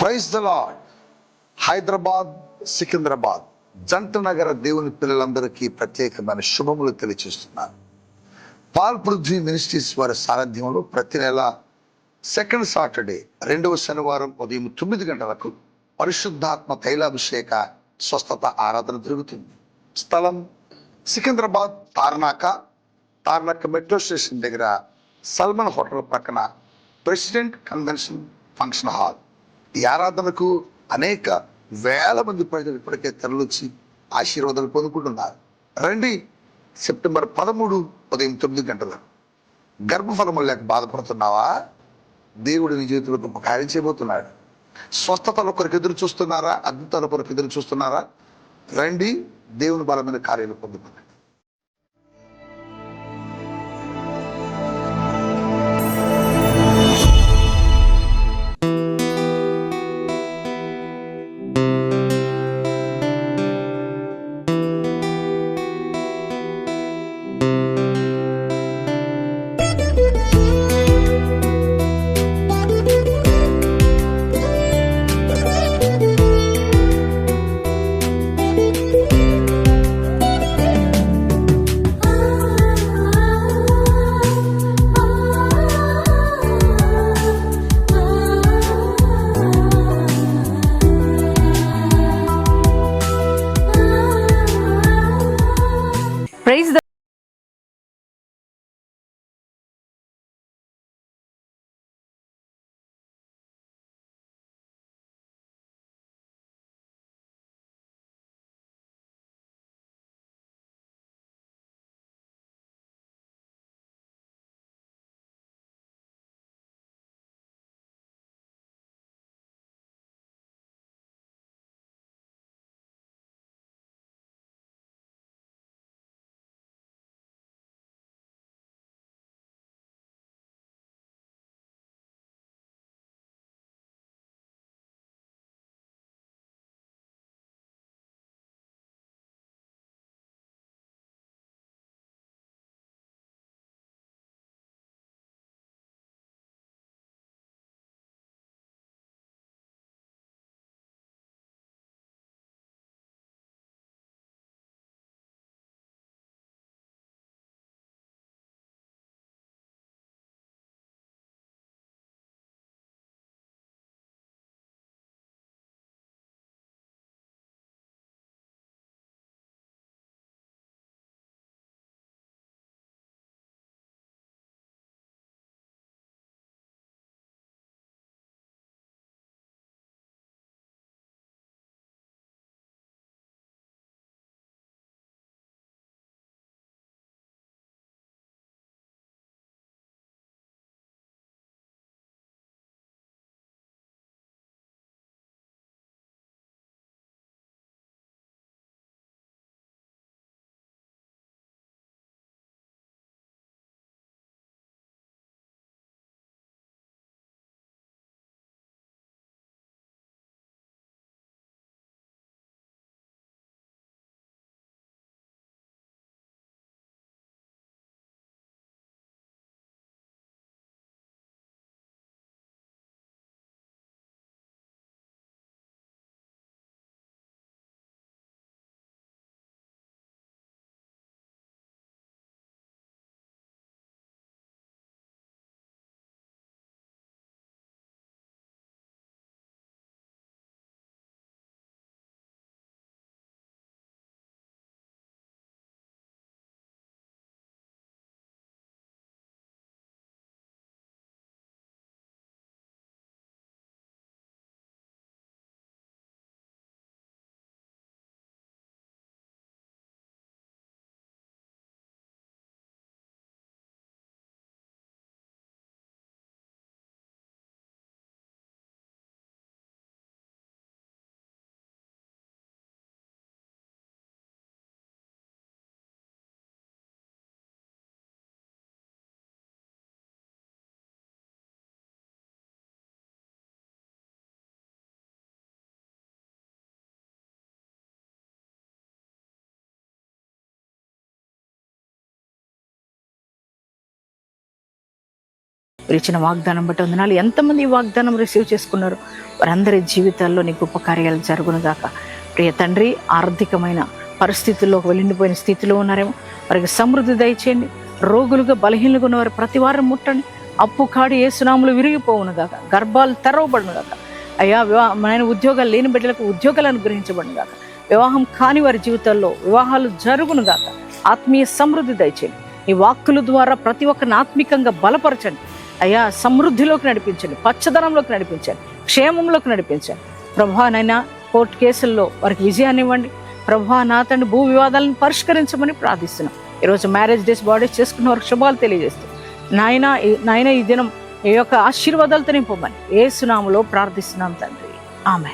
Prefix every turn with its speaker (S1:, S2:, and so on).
S1: Praise the lord Hyderabad Secunderabad జంట నగర దేవుని పిల్లలందరికీ ప్రత్యేకమైన శుభములు తెలియచేస్తున్నాను. పాల్ పృథ్వీ మినిస్ట్రీస్ వారి సారథ్యంలో ప్రతి నెల సెకండ్ సాటర్డే రెండవ శనివారం ఉదయం తొమ్మిది గంటలకు పరిశుద్ధాత్మ తైలాభిషేక స్వస్థత ఆరాధన జరుగుతుంది. స్థలం సికింద్రాబాద్ తార్నాక తార్నాక మెట్రో స్టేషన్ దగ్గర సల్మన్ హోటల్ ప్రక్కన ప్రెసిడెంట్ కన్వెన్షన్ ఫంక్షన్ హాల్. ఈ ఆరాధనకు అనేక వేల మంది ప్రజలు ఇప్పటికే తరలిచ్చి ఆశీర్వాదాలు పొందుకుంటున్నారు. రండి సెప్టెంబర్ పదమూడు ఉదయం తొమ్మిది గంటలు గర్భఫలము లేక బాధపడుతున్నావా? దేవుడు నీ జీవితంలో గొప్ప కార్యం చేయబోతున్నాడు. స్వస్థతల కొరకు ఎదురు చూస్తున్నారా? అద్భుతాల కొరకు ఎదురు చూస్తున్నారా? రండి దేవుని బలమైన కార్యాలు పొందుకున్నాడు
S2: ప్రైజ్
S3: మీరు ఇచ్చిన వాగ్దానం బట్టి వందనాలు. ఎంతమంది ఈ వాగ్దానం రిసీవ్ చేసుకున్నారు? వారందరి జీవితాల్లో నీ గొప్ప కార్యాలు జరుగును గాక ప్రియ తండ్రి ఆర్థికమైన పరిస్థితుల్లో వెళ్ళిండిపోయిన స్థితిలో ఉన్నారేమో. వారికి సమృద్ధి దయచేయండి. రోగులుగా బలహీనలుగా ఉన్నవారు ప్రతి వారం ముట్టండి. అప్పు కాడి ఏ సునాములు విరిగిపోవును గాక గర్భాలు తెరవబడును గాక అయ్యా వివాహ ఉద్యోగాలు లేని బిడ్డలకు ఉద్యోగాలు అనుగ్రహించబడును గాక వివాహం కాని వారి జీవితాల్లో వివాహాలు జరుగును గాక ఆత్మీయ సమృద్ధి దయచేయండి. ఈ వాక్కుల ద్వారా ప్రతి ఒక్కరిని ఆత్మికంగా బలపరచండి. అయ్యా సమృద్ధిలోకి నడిపించండి పచ్చదనంలోకి నడిపించండి క్షేమంలోకి నడిపించండి. ప్రభానైనా కోర్టు కేసుల్లో వారికి విజయాన్ని ఇవ్వండి. ప్రభా నా తండ్రి భూ వివాదాలను పరిష్కరించమని ప్రార్థిస్తున్నాం. ఈరోజు మ్యారేజ్ డేస్ బాడీస్ చేసుకున్న వారికి శుభాలు తెలియజేస్తూ నాయన నాయన ఈ దినం ఈ యొక్క ఆశీర్వాదాలతో నింపమని ఏ సునాములో ప్రార్థిస్తున్నాం తండ్రి. ఆమె